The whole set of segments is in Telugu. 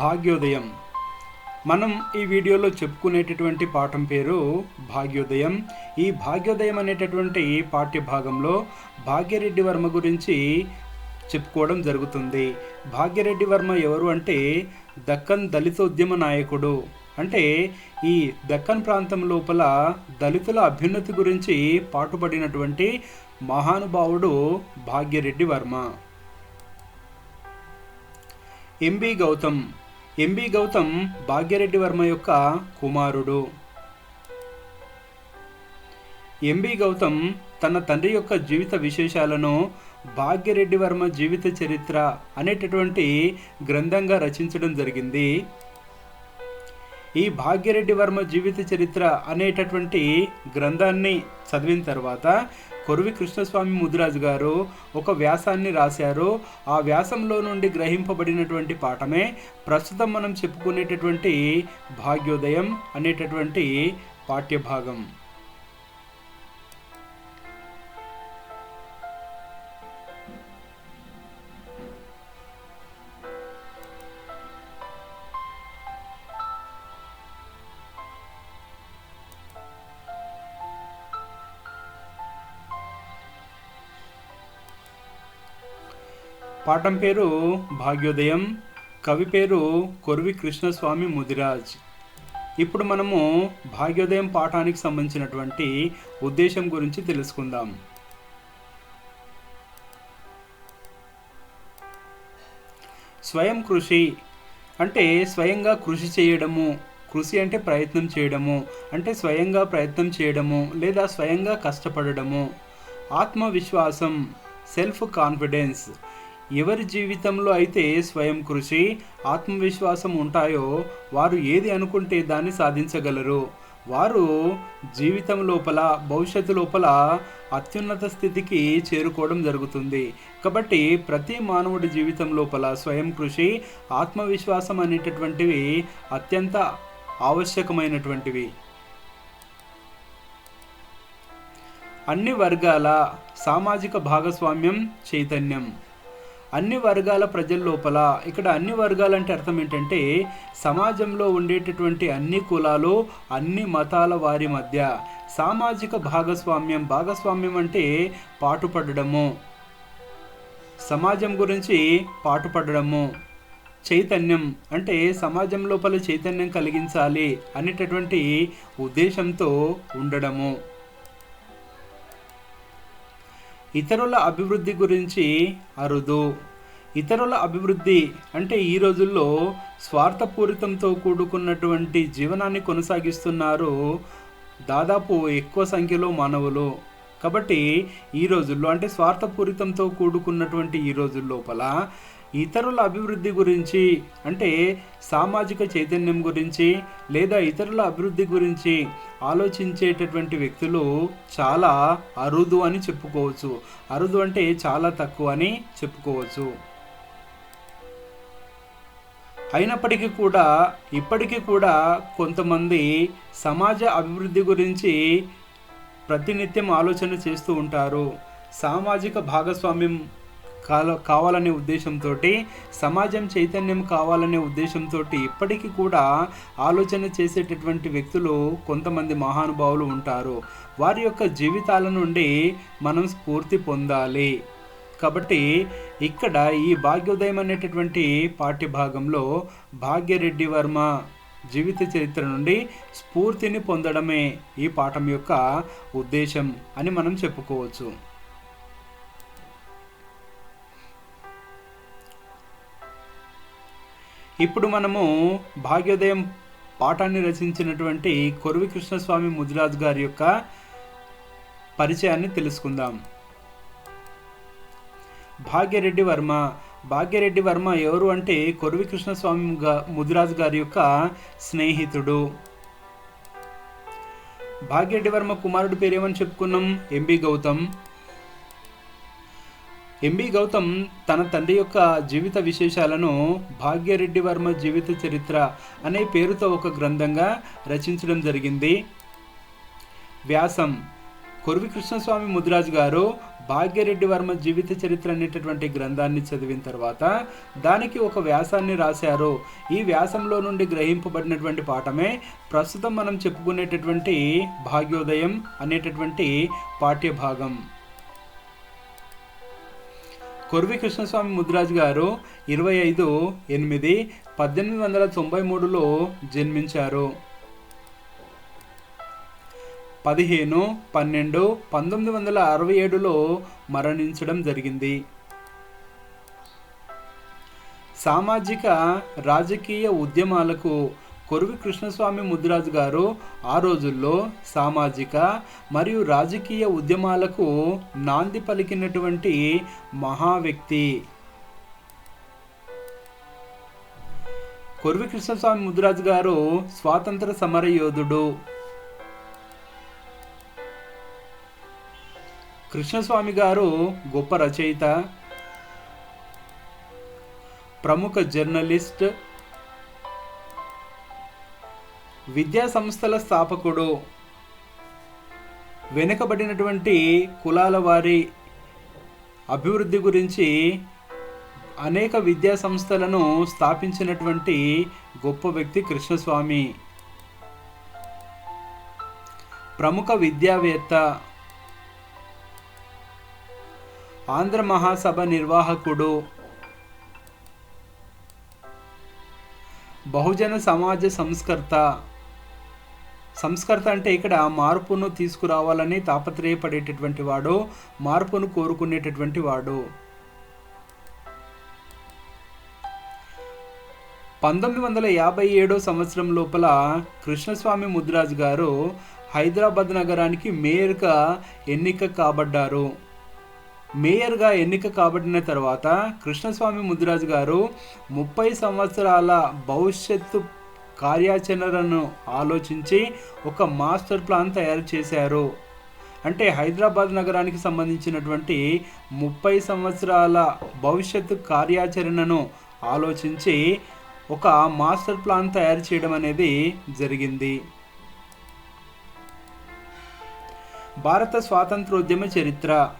భాగ్యోదయం. మనం ఈ వీడియోలో చెప్పుకునేటటువంటి పాఠం పేరు భాగ్యోదయం. ఈ భాగ్యోదయం అనేటటువంటి పాఠ్య భాగంలో భాగ్యరెడ్డి వర్మ గురించి చెప్పుకోవడం జరుగుతుంది. భాగ్యరెడ్డి వర్మ ఎవరు అంటే దక్కన్ దళితోద్యమ నాయకుడు. అంటే ఈ దక్కన్ ప్రాంతం లోపల దళితుల అభ్యున్నతి గురించి పాటుపడినటువంటి మహానుభావుడు భాగ్యరెడ్డి వర్మ. ఎంబి గౌతమ్. ఎంబి గౌతమ్ భాగ్యరెడ్డి వర్మ యొక్క కుమారుడు. ఎంబి గౌతమ్ తన తండ్రి యొక్క జీవిత విశేషాలను భాగ్యరెడ్డి వర్మ జీవిత చరిత్ర అనేటటువంటి గ్రంథంగా రచించడం జరిగింది. ఈ భాగ్యరెడ్డి వర్మ జీవిత చరిత్ర అనేటటువంటి గ్రంథాన్ని చదివిన తర్వాత కొరువి కృష్ణస్వామి ముదిరాజు గారు ఒక వ్యాసాన్ని రాశారు. ఆ వ్యాసంలో నుండి గ్రహింపబడినటువంటి పాఠమే ప్రస్తుతం మనం చెప్పుకునేటటువంటి భాగ్యోదయం అనేటటువంటి పాఠ్యభాగం. పాఠం పేరు భాగ్యోదయం కవి పేరు కొరివి కృష్ణస్వామి ముదిరాజ్. ఇప్పుడు మనము భాగ్యోదయం పాఠానికి సంబంధించినటువంటి ఉద్దేశం గురించి తెలుసుకుందాం. స్వయం కృషి అంటే స్వయంగా కృషి చేయడము కృషి అంటే ప్రయత్నం చేయడము అంటే స్వయంగా ప్రయత్నం చేయడము లేదా స్వయంగా కష్టపడడము. ఆత్మవిశ్వాసం సెల్ఫ్ కాన్ఫిడెన్స్ ఎవరి జీవితంలో అయితే స్వయం కృషి ఆత్మవిశ్వాసం ఉంటాయో వారు ఏది అనుకుంటే దాన్ని సాధించగలరు. వారు జీవితం లోపల భవిష్యత్తు లోపల అత్యున్నత స్థితికి చేరుకోవడం జరుగుతుంది. కాబట్టి ప్రతి మానవుడి జీవితం లోపల స్వయం కృషి ఆత్మవిశ్వాసం అనేటటువంటివి అత్యంత ఆవశ్యకమైనటువంటివి. అన్ని వర్గాల సామాజిక భాగస్వామ్యం చైతన్యం. అన్ని వర్గాల ప్రజల లోపల ఇక్కడ అన్ని వర్గాలు అంటే అర్థం ఏంటంటే సమాజంలో ఉండేటటువంటి అన్ని కులాలు అన్ని మతాల వారి మధ్య సామాజిక భాగస్వామ్యం భాగస్వామ్యం అంటే పాటుపడడము. సమాజం గురించి పాటుపడడము. చైతన్యం అంటే సమాజం లోపల చైతన్యం కలిగించాలి అనేటటువంటి ఉద్దేశంతో ఉండడము. ఇతరుల అభివృద్ధి గురించి అరుదు. ఇతరుల అభివృద్ధి అంటే ఈ రోజుల్లో స్వార్థపూరితంతో కూడుకున్నటువంటి జీవనాన్ని కొనసాగిస్తున్నారు దాదాపు ఎక్కువ సంఖ్యలో మానవులు. కాబట్టి ఈ రోజుల్లో అంటే స్వార్థపూరితంతో కూడుకున్నటువంటి ఈ రోజుల్లోపల ఇతరుల అభివృద్ధి గురించి అంటే సామాజిక చైతన్యం గురించి లేదా ఇతరుల అభివృద్ధి గురించి ఆలోచించేటటువంటి వ్యక్తులు చాలా అరుదు అని చెప్పుకోవచ్చు. అరుదు అంటే చాలా తక్కువ అని చెప్పుకోవచ్చు. అయినప్పటికీ కూడా ఇప్పటికీ కూడా కొంతమంది సమాజ అభివృద్ధి గురించి ప్రతినిత్యం ఆలోచన చేస్తూ ఉంటారు. సామాజిక భాగస్వామ్యం కావాలనే ఉద్దేశంతో సమాజం చైతన్యం కావాలనే ఉద్దేశంతో ఇప్పటికీ కూడా ఆలోచన చేసేటటువంటి వ్యక్తులు కొంతమంది మహానుభావులు ఉంటారు. వారి యొక్క జీవితాల నుండి మనం స్ఫూర్తి పొందాలి. కాబట్టి ఇక్కడ ఈ భాగ్యోదయం అనేటటువంటి పాఠ్య భాగంలో భాగ్యరెడ్డి వర్మ జీవిత చరిత్ర నుండి స్ఫూర్తిని పొందడమే ఈ పాఠం యొక్క ఉద్దేశం అని మనం చెప్పుకోవచ్చు. ఇప్పుడు మనము భాగ్యోదయం పాఠాన్ని రచించినటువంటి కొరవి కృష్ణస్వామి ముదిరాజు గారి యొక్క పరిచయాన్ని తెలుసుకుందాం. భాగ్యరెడ్డి వర్మ. భాగ్యరెడ్డి వర్మ ఎవరు అంటే కొరవి కృష్ణస్వామి ముదిరాజు గారి యొక్క స్నేహితుడు. భాగ్యరెడ్డి వర్మ కుమారుడు పేరు ఏమని చెప్పుకున్నాం? ఎంబి గౌతమ్. ఎంబి గౌతమ్ తన తండ్రి యొక్క జీవిత విశేషాలను భాగ్యరెడ్డి వర్మ జీవిత చరిత్ర అనే పేరుతో ఒక గ్రంథంగా రచించడం జరిగింది. వ్యాసం కొరివి కృష్ణస్వామి ముదిరాజు గారు భాగ్యరెడ్డి వర్మ జీవిత చరిత్ర అనేటటువంటి గ్రంథాన్ని చదివిన తర్వాత దానికి ఒక వ్యాసాన్ని రాశారు. ఈ వ్యాసంలో నుండి గ్రహింపబడినటువంటి పాఠమే ప్రస్తుతం మనం చెప్పుకునేటటువంటి భాగ్యోదయం అనేటటువంటి పాఠ్య భాగం కొర్వి కృష్ణస్వామి ముద్రాజ్ గారు ఇరవై ఐదు ఎనిమిది పద్దెనిమిది వందల తొంభై మూడులో జన్మించారు. పదిహేను పన్నెండు పంతొమ్మిది వందల అరవై ఏడులో మరణించడం జరిగింది. సామాజిక రాజకీయ ఉద్యమాలకు కొరువి కృష్ణస్వామి ముద్రాజు గారు ఆ రోజుల్లో సామాజిక మరియు రాజకీయ ఉద్యమాలకు నాంది పలికినటువంటి మహా వ్యక్తి కొరువి కృష్ణస్వామి ముద్రాజు గారు స్వాతంత్ర సమర యోధుడు. కృష్ణస్వామి గారు గొప్ప రచయిత. ప్రముఖ జర్నలిస్ట్ విద్యా సంస్థల స్థాపకుడు. వెనుకబడినటువంటి కులాల వారి అభివృద్ధి గురించి అనేక విద్యా సంస్థలను స్థాపించినటువంటి గొప్ప వ్యక్తి కృష్ణస్వామి. ప్రముఖ విద్యావేత్త. ఆంధ్ర మహాసభ నిర్వాహకుడు. బహుజన సమాజ సంస్కర్త. సంస్కర్త అంటే ఇక్కడ మార్పును తీసుకురావాలని తాపత్రయపడేటటువంటి వాడు మార్పును కోరుకునేటటువంటి వాడు. పంతొమ్మిది వందల యాభై ఏడో సంవత్సరం లోపల కృష్ణస్వామి ముద్రాజ్ గారు హైదరాబాద్ నగరానికి మేయర్గా ఎన్నిక కాబడ్డారు. మేయర్గా ఎన్నిక కాబడిన తర్వాత కృష్ణస్వామి ముద్రాజ్ గారు ముప్పై సంవత్సరాల భవిష్యత్తు కార్యాచరణను ఆలోచించి ఒక మాస్టర్ ప్లాన్ తయారు చేశారు. అంటే హైదరాబాద్ నగరానికి సంబంధించినటువంటి ముప్పై సంవత్సరాల భవిష్యత్తు కార్యాచరణను ఆలోచించి ఒక మాస్టర్ ప్లాన్ తయారు చేయడం అనేది జరిగింది. భారత స్వాతంత్రోద్యమ చరిత్ర.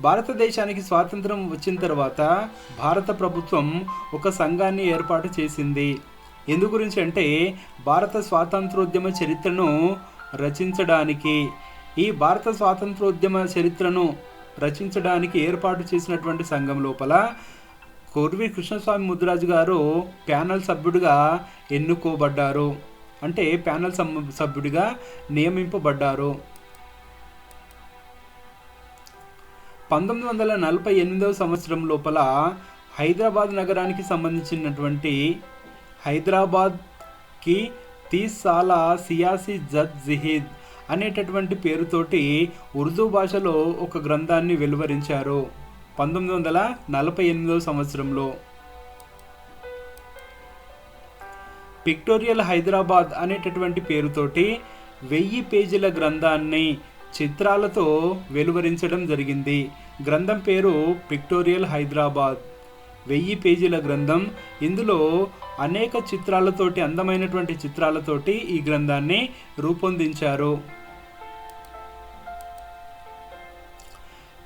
భారతదేశానికి స్వాతంత్రం వచ్చిన తర్వాత భారత ప్రభుత్వం ఒక సంఘాన్ని ఏర్పాటు చేసింది. ఎందు గురించి అంటే భారత స్వాతంత్రోద్యమ చరిత్రను రచించడానికి ఈ భారత స్వాతంత్రోద్యమ చరిత్రను రచించడానికి ఏర్పాటు చేసినటువంటి సంఘం లోపల కొర్వి కృష్ణస్వామి ముద్రాజు గారు ప్యానల్ సభ్యుడిగా ఎన్నుకోబడ్డారు. అంటే ప్యానల్ సభ్యుడిగా నియమింపబడ్డారు. పంతొమ్మిది వందల నలభై ఎనిమిదవ సంవత్సరం లోపల హైదరాబాద్ నగరానికి సంబంధించినటువంటి హైదరాబాద్కి తీసాల సియాసి జద్ జిహీద్ అనేటటువంటి పేరుతోటి ఉర్దూ భాషలో ఒక గ్రంథాన్ని వెలువరించారు పంతొమ్మిది వందల నలభై ఎనిమిదవ సంవత్సరంలో. పిక్టోరియల్ హైదరాబాద్ అనేటటువంటి పేరుతోటి వెయ్యి పేజీల గ్రంథాన్ని చిత్రాలతో వెలువరించడం జరిగింది. గ్రంథం పేరు పిక్టోరియల్ హైదరాబాద్. వెయ్యి పేజీల గ్రంథం. ఇందులో అనేక చిత్రాలతోటి అందమైనటువంటి చిత్రాలతోటి ఈ గ్రంథాన్ని రూపొందించారు.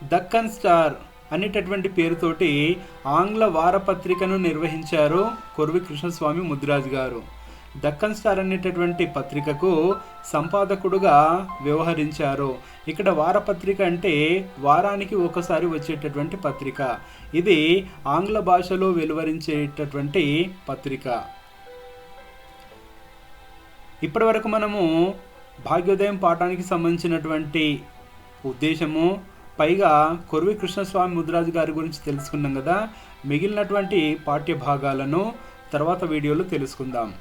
దక్కన్ స్టార్ అనేటటువంటి పేరుతోటి ఆంగ్ల వారపత్రికను నిర్వహించారు కొరవి కృష్ణస్వామి ముద్రాజ్ గారు. దక్కన్ స్టార్ అనేటటువంటి పత్రికకు సంపాదకుడుగా వ్యవహరించారు. ఇక్కడ వారపత్రిక అంటే వారానికి ఒకసారి వచ్చేటటువంటి పత్రిక. ఇది ఆంగ్ల భాషలో వెలువరించేటటువంటి పత్రిక. ఇప్పటి వరకు మనము భాగ్యోదయం పాఠానికి సంబంధించినటువంటి ఉద్దేశము పైగా కొరవి కృష్ణస్వామి ముద్రాజు గారి గురించి తెలుసుకున్నాం కదా. మిగిలినటువంటి పాఠ్య భాగాలను తర్వాత వీడియోలో తెలుసుకుందాం.